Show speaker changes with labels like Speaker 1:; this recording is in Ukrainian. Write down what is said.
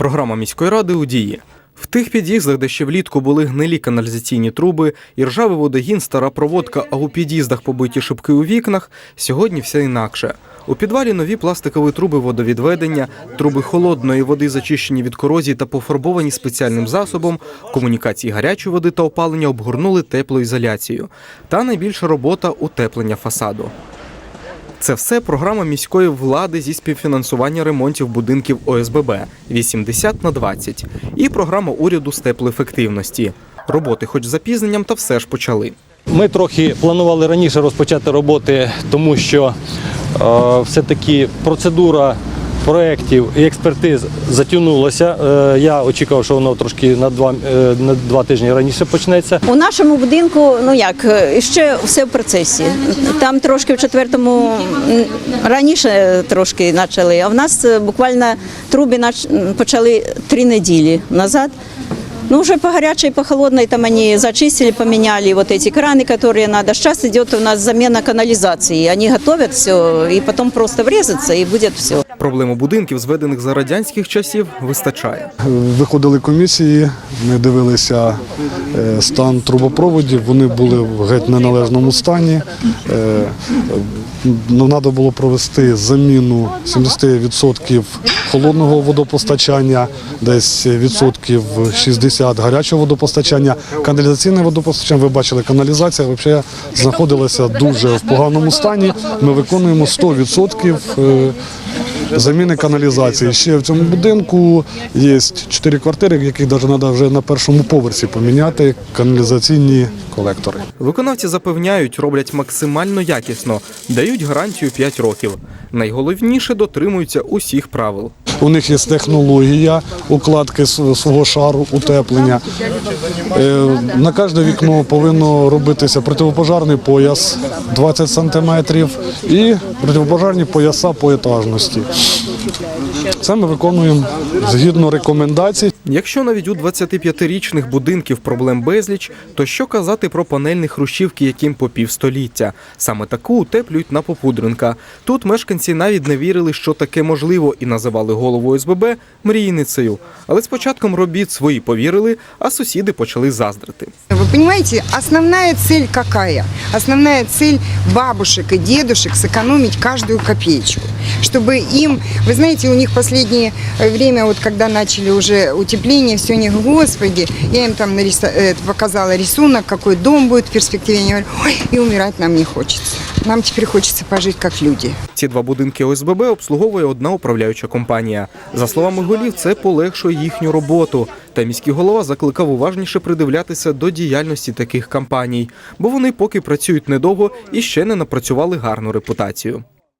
Speaker 1: Програма міської ради у дії. В тих під'їздах, де ще влітку були гнилі каналізаційні труби, і ржавий водогін, стара проводка, а у під'їздах побиті шибки у вікнах, сьогодні все інакше. У підвалі нові пластикові труби водовідведення, труби холодної води, зачищені від корозії та пофарбовані спеціальним засобом, комунікації гарячої води та опалення обгорнули теплоізоляцією. Та найбільша робота утеплення фасаду. Це все програма міської влади зі співфінансування ремонтів будинків ОСББ 80 на 20 і програма уряду з теплоефективності. Роботи, хоч запізненням, та все ж почали.
Speaker 2: Ми трохи планували раніше розпочати роботи, тому що е, все-таки процедура проєктів і експертиз затягнулася. Е, я очікував, що воно трошки на два, е, на два тижні раніше почнеться.
Speaker 3: У нашому будинку, ну як, е, ще все в процесі. Там трошки в четвертому раніше трошки почали, а в нас буквально труби почали три неділі назад. Ну, уже по горячей, и по холодной там они зачистили, поменяли вот эти краны, которые надо. Сейчас идет у нас замена канализации. Они готовят все, и потом просто врезаться, и будет все.
Speaker 1: Проблему будинків, зведених за радянських часів, вистачає.
Speaker 4: Виходили комісії, ми дивилися е, стан трубопроводів, вони були в геть неналежному стані. Е, Ну, треба було провести заміну 70% холодного водопостачання, десь відсотків 60 гарячого водопостачання. Каналізаційне водопостачання, ви бачили, каналізація взагалі знаходилася дуже в поганому стані. Ми виконуємо 100% е, заміни каналізації. Ще в цьому будинку є чотири квартири, в яких треба вже на першому поверсі поміняти каналізаційні колектори.
Speaker 1: Виконавці запевняють, роблять максимально якісно, дають гарантію 5 років. Найголовніше дотримуються усіх правил.
Speaker 4: У них є технологія укладки свого шару, утеплення. Е, На кожне вікно повинно робитися противопожарний пояс 20 сантиметрів і противопожарні пояса по етажності. Це ми виконуємо згідно рекомендацій.
Speaker 1: Якщо навіть у 25-річних будинків проблем безліч, то що казати про панельні хрущівки, яким по півстоліття? Саме таку утеплюють на попудренка. Тут мешканці навіть не вірили, що таке можливо, і називали голову СББ мрійницею. Але з початком робіт свої повірили, а сусіди почали заздрити.
Speaker 5: Вы понимаете, основная цель какая? Основная цель бабушек и дедушек сэкономить каждую копеечку Чтобы им, вы знаете, у них последнее э, время, вот когда начали уже утепление, все у них, господи, я им там нариса- э, показала рисунок, какой дом будет в перспективе. Они говорят, ой, и умирать нам не хочется. Нам теперь хочется пожить как люди.
Speaker 1: Ці два будинки ОСББ обслуговує одна управляюча компанія. За словами голів, це полегшує їхню роботу. Та міський голова закликав уважніше придивлятися до діяльності таких компаній, бо вони поки працюють недовго і ще не напрацювали гарну репутацію.